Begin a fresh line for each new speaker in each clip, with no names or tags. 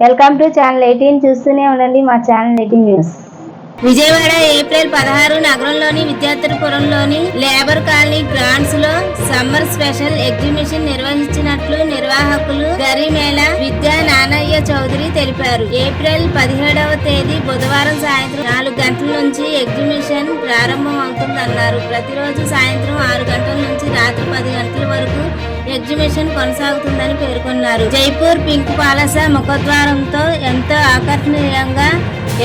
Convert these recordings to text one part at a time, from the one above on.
Welcome to channel eighteen చూస్తూనే ఉండండి మా channel eighteen news
Vijayawada April పదహారు నగరంలోని విద్యార్థిపురంలోని లేబర్ కాలనీ గ్రాండ్స్లో సమ్మర్ స్పెషల్ ఎగ్జిబిషన్ నిర్వహించినట్లు నిర్వాహకులు గరిమేళ విద్యా నానయ్య చౌదరి తెలిపారు. ఏప్రిల్ పదిహేడవ తేదీ బుధవారం సాయంత్రం నాలుగు గంటల నుంచి ఎగ్జిబిషన్ ప్రారంభం అవుతుందన్నారు ప్రతిరోజు సాయంత్రం ఆరు గంటల నుంచి రాత్రి పది గంటల వరకు ఎగ్జిబిషన్ కొనసాగుతుందని పేర్కొన్నారు. జైపూర్ పింక్ పాలస ముఖద్వారంతో ఎంతో ఆకర్షణీయంగా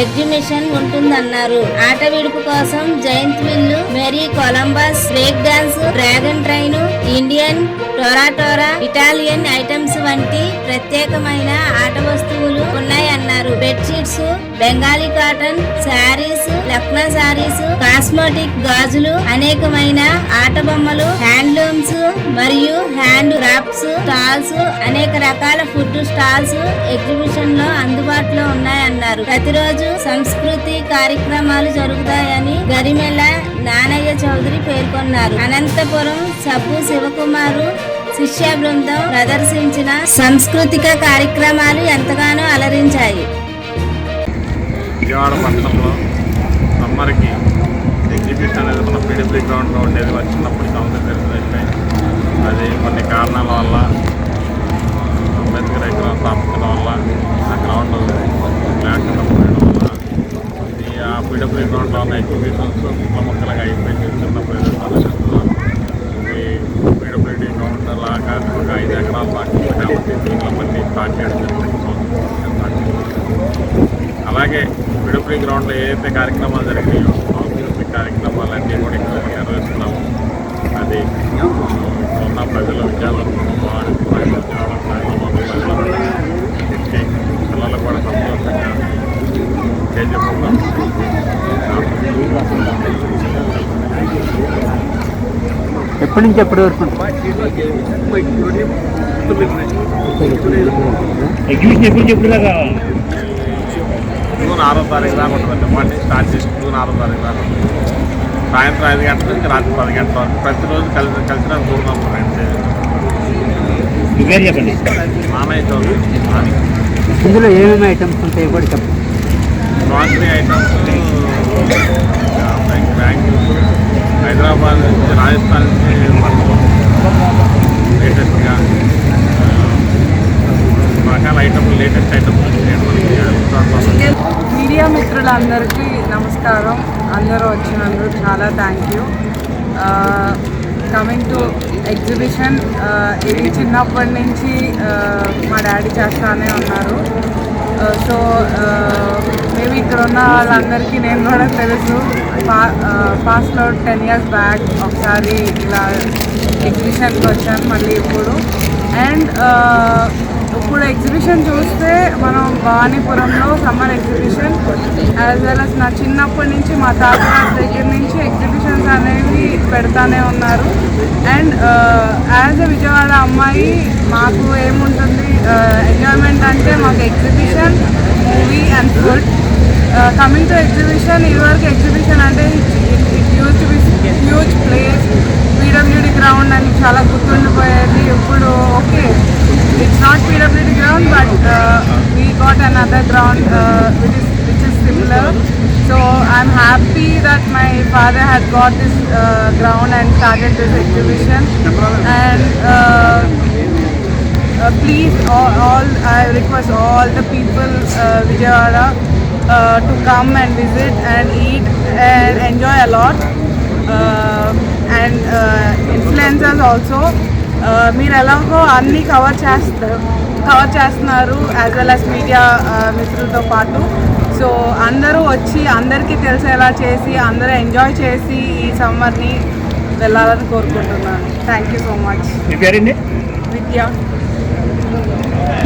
ఎగ్జిబిషన్ ఉంటుందన్నారు. ఆట విడుపు కోసం giant wheel merry Columbus break dance dragon train Indian టొరాటోరా Italian items వంటి ప్రత్యేకమైన ఆట వస్తువులు ఉన్నాయన్నారు. Bedsheets Bengali cotton saris Lucknow saris cosmetic గాజులు అనేకమైన ఆట బొమ్మలు హ్యాండ్లూమ్స్ మరియు హ్యాండ్ ర్యాప్స్ స్టాల్స్ అనేక రకాల ఫుడ్ స్టాల్స్ ఎగ్జిబిషన్లో అందుబాటులో ఉన్నాయన్నారు. ప్రతిరోజు సంస్కృతి కార్యక్రమాలు జరుగుతాయని గరిమెల నానయ్య చౌదరి పేర్కొన్నారు. అనంతపురం సబ్బు శివకుమారు శిష్య బృందం ప్రదర్శించిన సాంస్కృతిక కార్యక్రమాలు ఎంతగానో అలరించాయి.
విజయవాడ పట్టణంలో సమ్మర్కి ఎగ్జిబిషన్ అనేది మన పీడబ్ల్యూ గ్రౌండ్లో ఉండేది. వచ్చినప్పుడు సంవత్సరం అది కొన్ని కారణాల వల్ల అంబేద్కర్ ఎక్కడ స్థాపించడం వల్ల ఆ గ్రౌండ్ లేకుండా పోయడం వల్ల ఈ ఆ పీడబ్ల్యూ గ్రౌండ్లో ఉన్న ఎగ్జిబిషన్స్ ముక్కల ముక్కలుగా అయిపోయింది. చిన్న ప్రదేశాలు చేస్తున్నారు ఇది పీడబ్ల్యూడీ గ్రౌండ్ లాగా ఒక ఐదు ఎకరాల దాకా కాబట్టి దీంట్లో మళ్ళీ స్టార్ట్ చేయడం అలాగే విడుపురి గ్రౌండ్లో ఏదైతే కార్యక్రమాలు జరిగినాయో సాంస్కృతిక కార్యక్రమాలన్నీ కూడా ఇక్కడ మనం నిర్వహిస్తున్నాము. అది పిల్లలు కూడా సంతోషంగా చేర్చుకుంటాం
ఎప్పటి నుంచి ఎప్పటి వరకు? ఎగ్జిబిషన్ ఎప్పుడు చెప్పుడు
జూన్ ఆరో తారీఖు దాకా ఉంటుందండి మార్నింగ్ స్టార్ట్ చేసి జూన్ ఆరో తారీఖు దాకా ఉంటుంది. సాయంత్రం ఐదు గంటల నుంచి రాత్రి పది గంటల వరకు ప్రతిరోజు కలిసి కలిసిన చూడదాం
మీ పేరు చెప్పండి. ఇందులో ఏమేమి ఐటమ్స్ ఉంటాయి కూడా చెప్పండి.
గ్రాసరీ ఐటమ్స్ బ్యాంగిల్స్ హైదరాబాద్ నుంచి రాజస్థాన్ నుంచి లేటెస్ట్గా రకాల ఐటమ్స్ లేటెస్ట్ ఐటమ్స్
మీడియా మిత్రులందరికీ నమస్కారం. అందరూ వచ్చినందుకు చాలా thank you coming to exhibition ఇది చిన్నప్పటి నుంచి uh, మా డాడీ చేస్తానే ఉన్నారు. Uh, సో uh, మేబీ ఇక్కడ ఉన్న వాళ్ళందరికీ నేను కూడా తెలుసు. పా పాస్ట్లో టెన్ ఇయర్స్ బ్యాక్ ఒకసారి ఇలా ఎగ్జిబిషన్కి వచ్చాను మళ్ళీ ఇప్పుడు. అండ్ ఇప్పుడు ఎగ్జిబిషన్ చూస్తే మనం భవానీపురంలో summer exhibition as well as నా చిన్నప్పటి నుంచి మా తాత దగ్గర నుంచి ఎగ్జిబిషన్స్ అనేవి పెడతానే ఉన్నారు. అండ్ యాజ్ అ విజయవాడ అమ్మాయి మాకు ఏముంటుంది? ఎంజాయ్మెంట్ అంటే మాకు exhibition movie and food. Coming to exhibition ఇదివరకు ఎగ్జిబిషన్ అంటే it used to be huge place PWD ground అని చాలా గుర్తుండిపోయేది. ఇప్పుడు okay it's not PWD ground but we got other ground which is which is similar so I'm happy that my father had got this ground and started this exhibition and uh, please all, all I request all the people uh, Vijayawada uh, to come and visit and eat and enjoy a lot uh, and uh, influencers also uh, మీరు ఎలాగో అన్నీ cover చేస్తారు cover చేస్తున్నారు as well as media మిత్రులతో పాటు so అందరూ వచ్చి అందరికీ తెలిసేలా చేసి అందరూ ఎంజాయ్ చేసి ఈ సమ్మర్ని వెళ్ళాలని కోరుకుంటున్నాను. Thank you
so much
Vidya.